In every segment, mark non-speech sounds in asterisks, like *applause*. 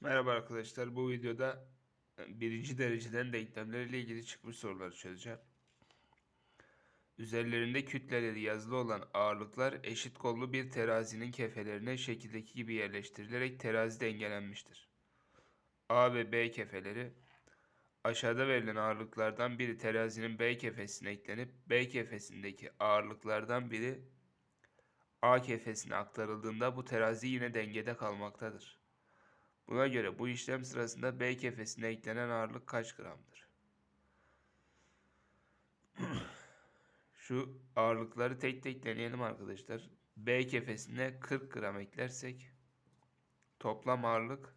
Merhaba arkadaşlar. Bu videoda e, birinci dereceden denklemlerle ilgili çıkmış soruları çözeceğim. Üzerlerinde kütleleri yazılı olan ağırlıklar eşit kollu bir terazinin kefelerine şekildeki gibi yerleştirilerek terazi dengelenmiştir. A ve B kefeleri aşağıda verilen ağırlıklardan biri terazinin B kefesine eklenip B kefesindeki ağırlıklardan biri A kefesine aktarıldığında bu terazi yine dengede kalmaktadır. Buna göre bu işlem sırasında B kefesine eklenen ağırlık kaç gramdır? *clears throat* Şu ağırlıkları tek tek deneyelim arkadaşlar. B kefesine 40 gram eklersek toplam ağırlık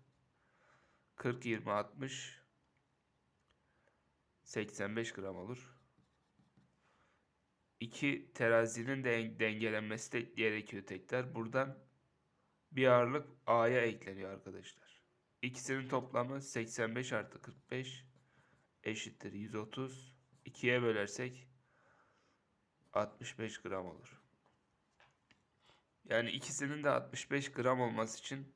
40 20 60 85 gram olur. İki terazinin de dengelenmesi de gerekiyor tekrar. Buradan bir ağırlık A'ya ekleniyor arkadaşlar. İkisinin toplamı 85 artı 45 eşittir 130. 2'ye bölersek 65 gram olur. Yani ikisinin de 65 gram olması için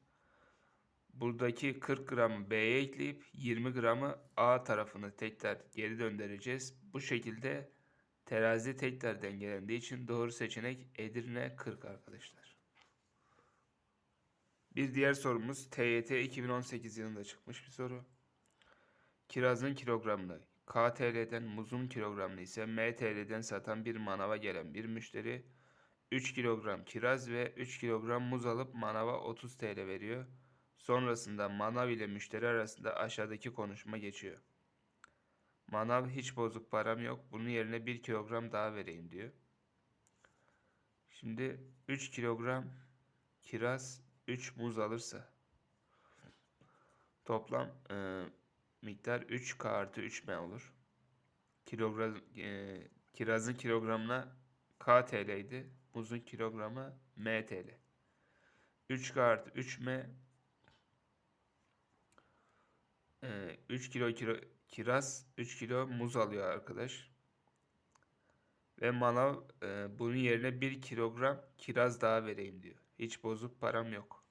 buradaki 40 gramı B'ye ekleyip 20 gramı A tarafını tekrar geri döndüreceğiz. Bu şekilde terazi tekrar dengelendiği için doğru seçenek Edirne 40 arkadaşlar. Bir diğer sorumuz TYT 2018 yılında çıkmış bir soru. Kirazın kilogramını KTL'den, muzun kilogramını ise MTL'den satan bir manava gelen bir müşteri 3 kilogram kiraz ve 3 kilogram muz alıp manava 30 TL veriyor. Sonrasında manav ile müşteri arasında aşağıdaki konuşma geçiyor. Manav hiç bozuk param yok. Bunun yerine 1 kilogram daha vereyim diyor. Şimdi 3 kilogram kiraz 3 muz alırsa toplam e, miktar 3K artı 3M olur. Kilogram, e, kirazın kilogramına K TL'ydi. Muzun kilogramı M TL. 3K artı 3M e, 3 kilo, kilo kiraz 3 kilo muz alıyor arkadaş. Ve manav e, bunun yerine 1 kilogram kiraz daha vereyim diyor. Hiç bozuk param yok.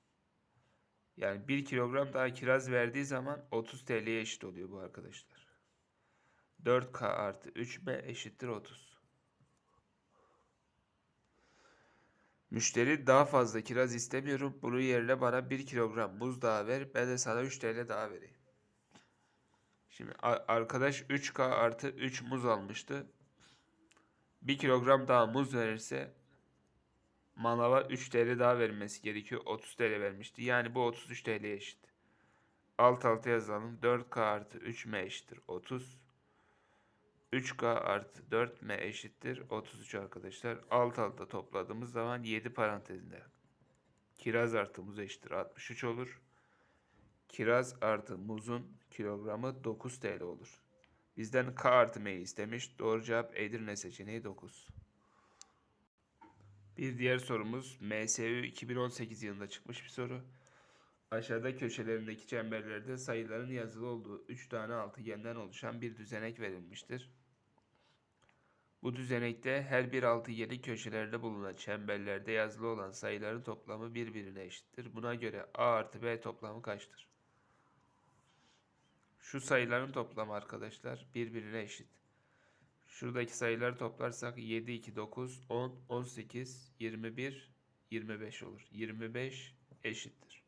Yani 1 kilogram daha kiraz verdiği zaman 30 TL'ye eşit oluyor bu arkadaşlar. 4K artı 3B eşittir 30. Müşteri daha fazla kiraz istemiyorum. Bunun yerine bana 1 kilogram muz daha ver. Ben de sana 3 TL daha vereyim. Şimdi arkadaş 3K artı 3 muz almıştı. 1 kilogram daha muz verirse manava 3 TL daha vermesi gerekiyor. 30 TL vermişti. Yani bu 33 TL eşit. Alt alta yazalım. 4K artı 3M eşittir 30. 3K artı 4M eşittir 33 arkadaşlar. Alt alta topladığımız zaman 7 parantezinde. Kiraz artı muz eşittir 63 olur. Kiraz artı muzun kilogramı 9 TL olur. Bizden K artı M'yi istemiş. Doğru cevap Edirne seçeneği 9. Bir diğer sorumuz MSU 2018 yılında çıkmış bir soru. Aşağıda köşelerindeki çemberlerde sayıların yazılı olduğu 3 tane altıgenden oluşan bir düzenek verilmiştir. Bu düzenekte her bir altıgeni köşelerde bulunan çemberlerde yazılı olan sayıların toplamı birbirine eşittir. Buna göre A artı B toplamı kaçtır? Şu sayıların toplamı arkadaşlar birbirine eşit. Şuradaki sayıları toplarsak 7, 2, 9, 10, 18, 21, 25 olur. 25 eşittir.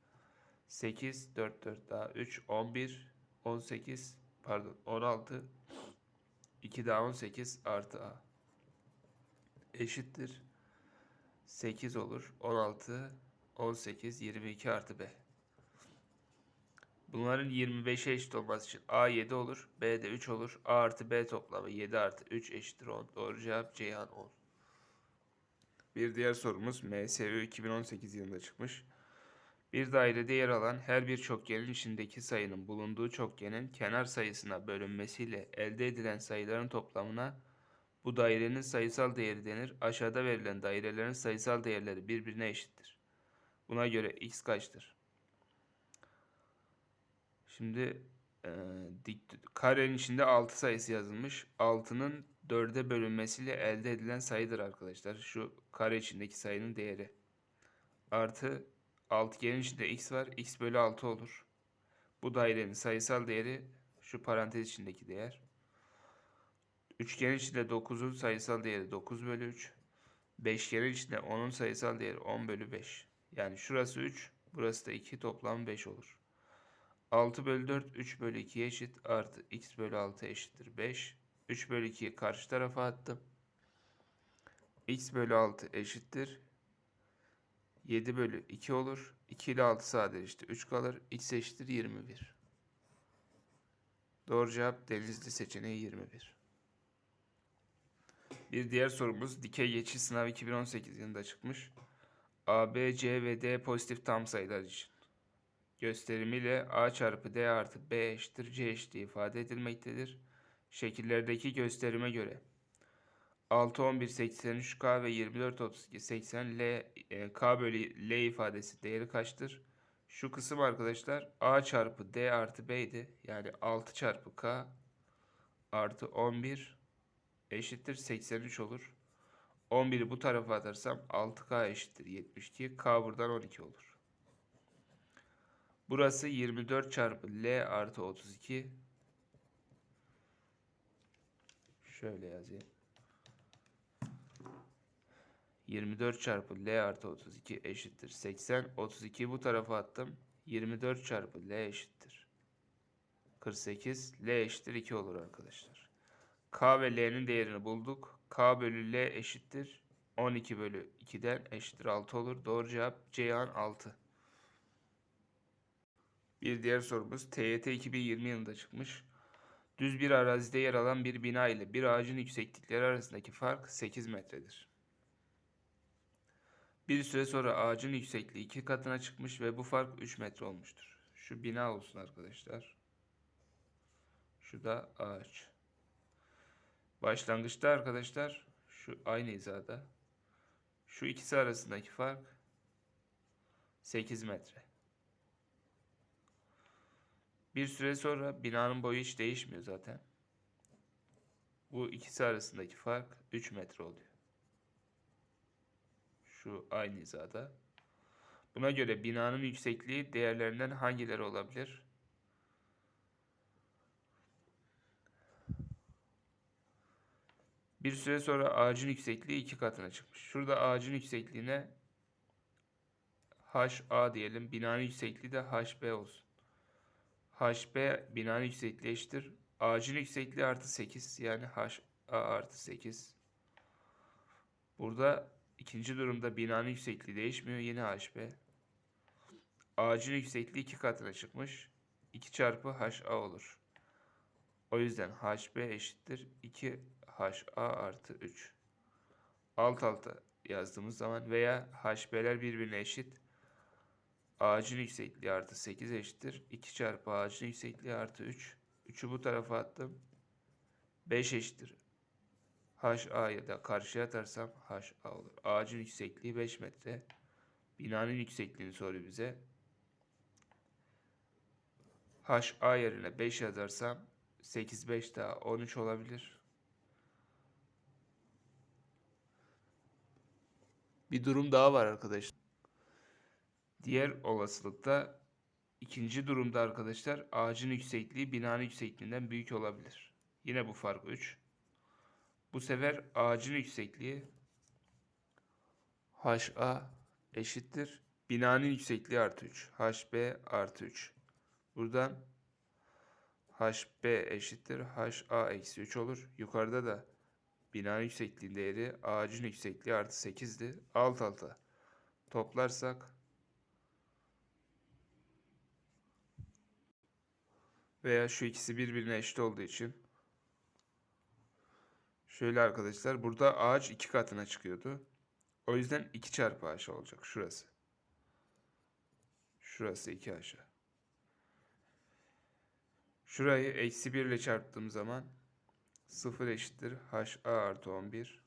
8, 4, 4 daha 3, 11, 18, pardon 16, 2 daha 18 artı A. Eşittir. 8 olur. 16, 18, 22 artı B. Bunların 25'e eşit olması için A 7 olur. B de 3 olur. A artı B toplamı 7 artı 3 eşittir 10. Doğru cevap Ceyhan 10. Bir diğer sorumuz MSU 2018 yılında çıkmış. Bir dairede yer alan her bir çokgenin içindeki sayının bulunduğu çokgenin kenar sayısına bölünmesiyle elde edilen sayıların toplamına bu dairenin sayısal değeri denir. Aşağıda verilen dairelerin sayısal değerleri birbirine eşittir. Buna göre x kaçtır? Şimdi e, dik, karenin içinde 6 sayısı yazılmış. 6'nın 4'e bölünmesiyle elde edilen sayıdır arkadaşlar. Şu kare içindeki sayının değeri. Artı altıgenin içinde x var. x bölü 6 olur. Bu dairenin sayısal değeri şu parantez içindeki değer. Üçgenin içinde 9'un sayısal değeri 9 bölü 3. Beşgenin içinde 10'un sayısal değeri 10 bölü 5. Yani şurası 3, burası da 2 toplam 5 olur. 6 bölü 4 3 bölü 2 eşit artı x bölü 6 eşittir 5. 3 bölü 2'yi karşı tarafa attım. x bölü 6 eşittir. 7 bölü 2 olur. 2 ile 6 sadeleşti. 3 kalır. x eşittir 21. Doğru cevap Denizli seçeneği 21. Bir diğer sorumuz dikey geçiş sınavı 2018 yılında çıkmış. A, B, C ve D pozitif tam sayılar için. Gösterimiyle A çarpı D artı B eşittir C eşitliği ifade edilmektedir. Şekillerdeki gösterime göre 6, 11, 83, K ve 24, 32, 80, L, e, K bölü L ifadesi değeri kaçtır? Şu kısım arkadaşlar A çarpı D artı B idi. Yani 6 çarpı K artı 11 eşittir 83 olur. 11'i bu tarafa atarsam 6K eşittir 72. K buradan 12 olur. Burası 24 çarpı L artı 32. Şöyle yazayım. 24 çarpı L artı 32 eşittir 80. 32'yi bu tarafa attım. 24 çarpı L eşittir. 48. L eşittir 2 olur arkadaşlar. K ve L'nin değerini bulduk. K bölü L eşittir. 12 bölü 2'den eşittir 6 olur. Doğru cevap Ceyhan 6. Bir diğer sorumuz TYT 2020 yılında çıkmış. Düz bir arazide yer alan bir bina ile bir ağacın yükseklikleri arasındaki fark 8 metredir. Bir süre sonra ağacın yüksekliği iki katına çıkmış ve bu fark 3 metre olmuştur. Şu bina olsun arkadaşlar. Şu da ağaç. Başlangıçta arkadaşlar şu aynı hizada. Şu ikisi arasındaki fark 8 metre. Bir süre sonra binanın boyu hiç değişmiyor zaten. Bu ikisi arasındaki fark 3 metre oluyor. Şu aynı hizada. Buna göre binanın yüksekliği değerlerinden hangileri olabilir? Bir süre sonra ağacın yüksekliği iki katına çıkmış. Şurada ağacın yüksekliğine HA diyelim. Binanın yüksekliği de HB olsun. HB binanın yüksekliği eşittir. Ağacın yüksekliği artı 8 yani HA artı 8. Burada ikinci durumda binanın yüksekliği değişmiyor. Yine HB. Ağacın yüksekliği iki katına çıkmış. 2 çarpı HA olur. O yüzden HB eşittir 2 HA artı 3. Alt alta yazdığımız zaman veya HB'ler birbirine eşit. Ağacın yüksekliği artı 8 eşittir. 2 çarpı ağacın yüksekliği artı 3. 3'ü bu tarafa attım. 5 eşittir. HA'yı da karşıya atarsam HA olur. Ağacın yüksekliği 5 metre. Binanın yüksekliğini soruyor bize. HA yerine 5 yazarsam 8 5 daha 13 olabilir. Bir durum daha var arkadaşlar. Diğer olasılıkta ikinci durumda arkadaşlar ağacın yüksekliği binanın yüksekliğinden büyük olabilir. Yine bu fark 3. Bu sefer ağacın yüksekliği HA eşittir. Binanın yüksekliği artı 3. HB artı 3. Buradan HB eşittir. HA eksi 3 olur. Yukarıda da binanın yüksekliği değeri ağacın yüksekliği artı 8'di. Alt alta toplarsak veya şu ikisi birbirine eşit olduğu için şöyle arkadaşlar burada ağaç iki katına çıkıyordu. O yüzden 2 çarpı h olacak şurası. Şurası 2 aşağı. Şurayı eksi 1 ile çarptığım zaman 0 eşittir HA artı 11.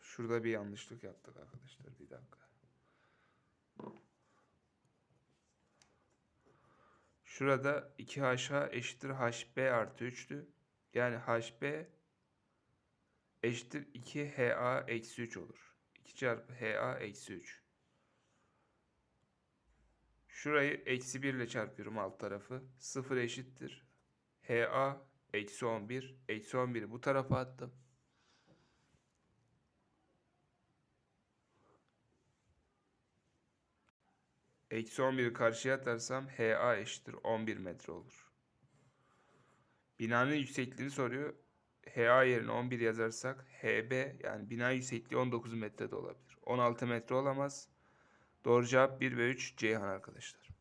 Şurada bir yanlışlık yaptık arkadaşlar. Bir dakika. Şurada 2HA eşittir HB artı 3'tü. Yani HB eşittir 2HA eksi 3 olur. 2 çarpı HA eksi 3. Şurayı eksi 1 ile çarpıyorum alt tarafı. 0 eşittir. HA eksi 11. Eksi 11'i bu tarafa attım. Eksi 11'i karşıya atarsam HA eşittir 11 metre olur. Binanın yüksekliğini soruyor. HA yerine 11 yazarsak HB yani bina yüksekliği 19 metre de olabilir. 16 metre olamaz. Doğru cevap 1 ve 3 Ceyhan arkadaşlar.